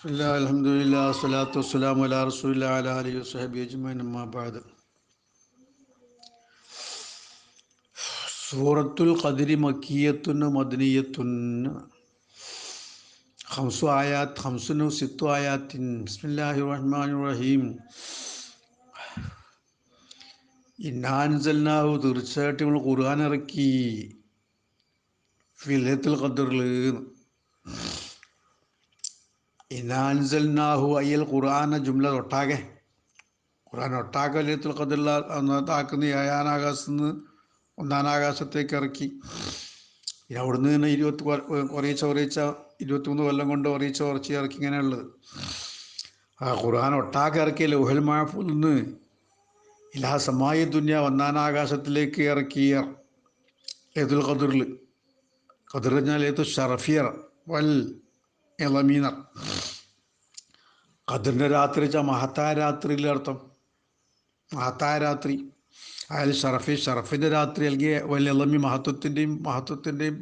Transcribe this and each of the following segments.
ബിസ്മില്ലാ അൽഹംദുലില്ലാ സ്വലാത്തു വസ്സലാമു അലാ റസൂലില്ലാ അലാ അലിഹി വസ്ഹബി അജ്മൈൻ അമ്മാ ബഅദ് സൂറത്തുൽ ഖദ്രി മക്കിയത്തുൻ മദനിയത്തുൻ ഖംസു ആയാത്ത് ഖംസുനു സിത്തു ആയാത്തിൻ ബിസ്മില്ലാഹിർ റഹ്മാനിർ റഹീം ഇന്നാൻസൽനാഹു തീർച്ചയായിട്ടും നമ്മൾ ഖുർആൻ ഇറക്കി ഫിലത്തുൽ ഖദറിൽ ഇനാൻസൽനാഹു അയ്യൽ ഖുർആന ജുംല ഒട്ടാകെ ഖുർആൻ ഒട്ടാകെ ലീത്തുൽ ഖദറിൽ ഒന്നാത്താക്കുന്ന ഏഴാനാകാശത്ത് നിന്ന് ഒന്നാനാകാശത്തേക്ക് ഇറക്കി. പിന്നെ അവിടുന്ന് തന്നെ ഇരുപത്തി കുറയിച്ച കുറയിച്ച ഇരുപത്തിമൂന്ന് കൊല്ലം കൊണ്ട് കുറയിച്ച കുറച്ച് ഇറക്കി ഇങ്ങനെയുള്ളത്. ആ ഖുർആൻ ഒട്ടാകെ ഇറക്കിയ ലൗഹൽ മാഫു നിന്ന് ഇലാ സമായ ദുന്യ ഒന്നാനാകാശത്തിലേക്ക് ഇറക്കിയ ലേതുൽ ഖദറിൽ. ഖദർ പറഞ്ഞാൽ ലേത്തു ഷറഫിയർ വൽ ഇളമീനർ ഖദറിന്റെ രാത്രി വെച്ചാൽ മഹത്തായ രാത്രിയിലെ അർത്ഥം? മഹത്തായ രാത്രി. അതായത് ഷറഫി ഷറഫിന്റെ രാത്രി അല്ലെങ്കിൽ വലിയ ഇളമി മഹത്വത്തിന്റെയും മഹത്വത്തിന്റെയും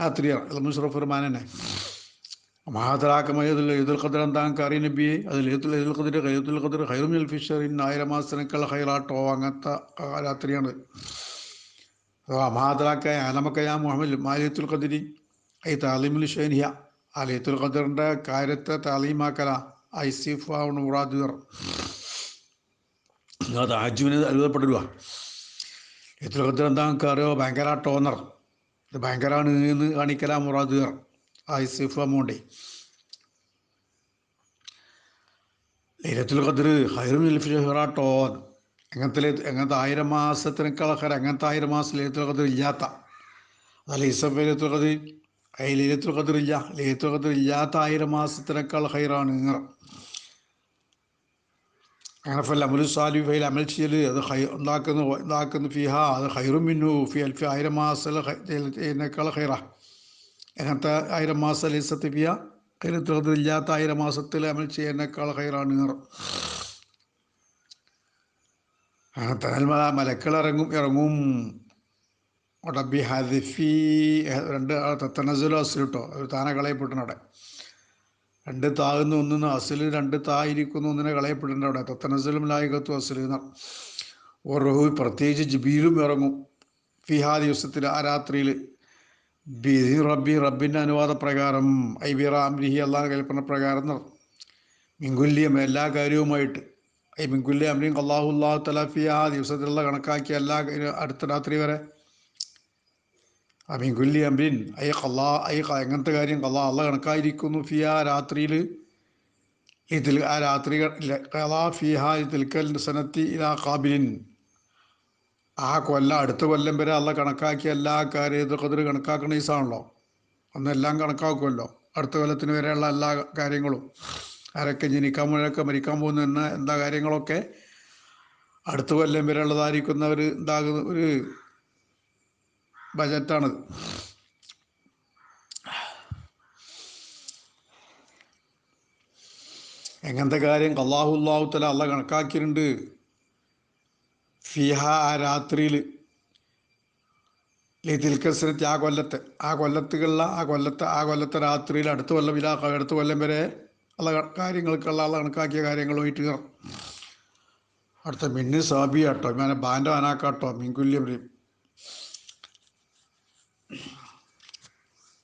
രാത്രിയാണ്. ഇളമി ഷറഫ് റഹ്മാൻ തന്നെ മഹാതറാക്കമയതുൽ ഈദുൽ ഖദർ എന്താ കറി നബിയെ? അതിൽ ഈദുൽ ഈദുൽ ഖദർ ഖയ്യത്തുൽ ഖദർ ഹൈറുൽ ഫിഷറിൻ. ആയിരം മാസത്തിനേക്കാൾ ഹൈറാട്ടോ അങ്ങനത്തെ രാത്രിയാണ്. മഹാതരാക്കായ ആലമക്കയ മുഹമ്മദ് മാലിയത്തുൽ ഖദരി ഐ താലിമുൽ ഷേനിയ ആ ഖദറിന്റെ കാര്യത്തെ താലീമാക്കല ഐസിഫാണ് മുറാദുർ അത് ആജുവിന് അത്ഭുതപ്പെടുക അലിയത്തുൽ ഖദർ എന്താ കയറിയോ ഭയങ്കര ടോണർ. ഇത് ഭയങ്കരമാണ് എന്ന് കാണിക്കല മുറാദുർ ഐസിഫ് അമൗണ്ടേ ലൈലത്തുൽ ഖദർ ഹൈറുൽ ഫിഹറ ടോൺ. എങ്ങനത്തെ എങ്ങനത്തെ ആയിരം മാസത്തിനേക്കാൾ എങ്ങനത്തെ ആയിരം മാസം ലൈലത്തുൽ ഖദർ ഇല്ലാത്ത. അതല്ല ഈസഫ് ലൈലത്തുൽ ഖദർ അതിൽ ലൈലത്തുൽ ഖദർ ഇല്ല ലൈലത്തുൽ ഇല്ലാത്ത ആയിരം മാസത്തിനേക്കാൾ ഹൈറാണ് നിങ്ങൾ അങ്ങനെ ഫല അമലു സാലി ഫൈൽ അമൽ ചെയ്യൽ അത് ഹൈ ഉണ്ടാക്കുന്ന ഉണ്ടാക്കുന്ന ഫിഹ അത് ഹൈറും മിന്നു ഫി അൽഫി ആയിരം മാസത്തിനേക്കാൾ ഹൈറ എങ്ങനത്തെ ആയിരം മാസം ലൈസത്ത് ഫിയ ലൈലത്തുൽ ഖദർ ഇല്ലാത്ത ആയിരം മാസത്തിൽ അമൽ ചെയ്യുന്നേക്കാൾ ഹൈറാണ് നിങ്ങൾ അങ്ങനത്തെ മലക്കൾ ഇറങ്ങും ഇറങ്ങും. ഒടബി ഹദിഫി രണ്ട് തത്തനസലും അസിലിട്ടോ ഒരു താന കളയപ്പെട്ടുണ്ട് അവിടെ. രണ്ട് താകുന്ന ഒന്നിന് അസിൽ രണ്ട് താ ഇരിക്കുന്ന ഒന്നിനെ കളയപ്പെട്ടിട്ടുണ്ട് അവിടെ. തത്തനസിലും ലായികത്വം അസിലെന്ന ഓർഹു പ്രത്യേകിച്ച് ജിബിയിലും ഇറങ്ങും. ഫിഹാ ദിവസത്തിൽ ആ രാത്രിയിൽ. ബിദി റബ്ബി റബ്ബിന്റെ അനുവാദ പ്രകാരം ഐ ബിറ അംരിഹി അള്ളാഹ് കൽപ്പന പ്രകാരം മിങ്കുല്യം എല്ലാ കാര്യവുമായിട്ട്. ഐ മിങ്കുല്യ അമ്രീം അള്ളാഹു അള്ളാഹു തലാഫി ആ ദിവസത്തിലുള്ള കണക്കാക്കിയ എല്ലാ അടുത്ത രാത്രി വരെ അമീൻ കുല്ലി അമ്രിൻ ഐ കല്ലാ ഐ എങ്ങനത്തെ കാര്യം കല്ലാ അല്ല കണക്കായിരിക്കുന്നു ഫിയ രാത്രിയിൽ ഇതിൽ ആ രാത്രി കലാ ഫിഹ തിൽക്കൽ സനത്തി ഇലാ കാബിലിൻ ആ കൊല്ലം അടുത്ത കൊല്ലം വരെ അല്ല കണക്കാക്കിയ എല്ലാ കാര്യം കതിർ കണക്കാക്കുന്ന ഈസാണല്ലോ അന്നെല്ലാം കണക്കാക്കുമല്ലോ അടുത്ത കൊല്ലത്തിന് വരെയുള്ള എല്ലാ കാര്യങ്ങളും. ആരൊക്കെ ജനിക്കാൻ പോകുന്നവരൊക്കെ മരിക്കാൻ പോകുന്ന എന്താ കാര്യങ്ങളൊക്കെ അടുത്ത കൊല്ലം വരെ ഉള്ളതായിരിക്കുന്ന ഒരു എന്താകുന്ന? ഒരു ബജറ്റാണ് എങ്ങനത്തെ കാര്യം? അള്ളാഹു തല അല്ല കണക്കാക്കിയിട്ടുണ്ട്. ഫിഹ ആ രാത്രിയിൽ തിൽക്കസരത്തി ആ കൊല്ലത്തെ ആ കൊല്ലത്തുള്ള ആ കൊല്ലത്തെ ആ കൊല്ലത്തെ രാത്രിയിൽ അടുത്ത കൊല്ലം ഇല്ല അടുത്ത കൊല്ലം വരെ ഉള്ള കാര്യങ്ങൾക്കുള്ള ആളെ കണക്കാക്കിയ കാര്യങ്ങളുമായിട്ട് കയറും അടുത്ത മിന്നു സാബിയാട്ടോ ഞാൻ ബാന്റെ അനാക്കാട്ടോ മിൻകുല്യം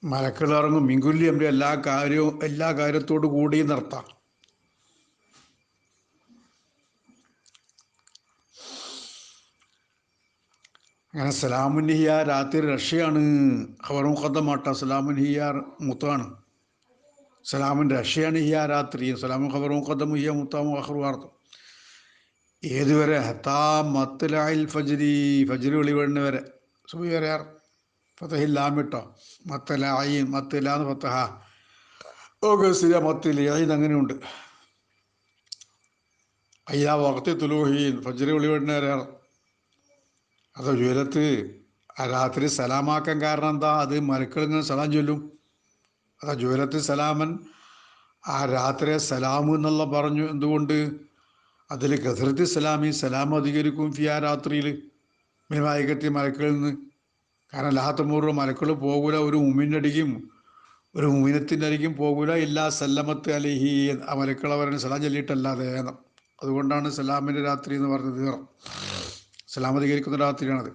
മലക്കൾ ഇറങ്ങും മിങ്കുല്ലി അമ്പ എല്ലാ കാര്യവും എല്ലാ കാര്യത്തോടു കൂടി നിർത്താം. അങ്ങനെ സലാമുൻഹിയ രാത്രി റഷ്യയാണ് ഖബറും ഖദമാട്ട സലാമുൻഹിയ മുത്താണ്. സലാമുൻ റഷ്യയാണ് ഹിയ രാത്രി. സലാമു ഖബർ മുഖദ്ദം ഹിയ മുത്താമു അഹ്റുവാർത്തം ഏതുവരെ? ഹത്താ മത്തലായിൽ ഫജരി. ഫജരി വെളിവെണ്ണ വരെ സുബി വരെ ഫതഹില്ലാമിട്ടോ മത്തലായി മത്തലാന്ന് ഫത്തഹ ഓഗസ്റ്റിലെ മത്തില ഇത് അങ്ങനെയുണ്ട്. അയ്യാ വക്തി തുലൂഹീൻ ഫജ്രി ഒളിവെണ്ണേരാണ് അത് ജ്വലത്ത് ആ രാത്രി സലാമാക്കാൻ കാരണം എന്താ? അത് മലക്കൾ ഇങ്ങനെ സലാം ചൊല്ലും. അതാ ജ്വലത്ത് സലാമൻ ആ രാത്രി സലാം എന്നുള്ള പറഞ്ഞു. എന്തുകൊണ്ട്? അതിൽ കസരത്ത് സലാമി സലാം അധികരിക്കും ഫി ആ രാത്രിയിൽ മിനിമായിക്കത്തി മരക്കളിൽ നിന്ന്. കാരണം ലാത്തമൂറ് മലക്കൾ പോകൂല ഒരു ഉമ്മിന്റെ അടിക്കും ഒരു ഉമ്മിനത്തിന്റെ അരിക്കും പോകൂല. ഇല്ലാ സല്ലമത്ത് അലിഹി ആ മലക്കളവരന് സലാം ചൊല്ലിയിട്ടല്ലാതെ അതുകൊണ്ടാണ് സലാമിന്റെ രാത്രി എന്ന് പറഞ്ഞത് സലാം അധികരിക്കുന്ന രാത്രിയാണത്.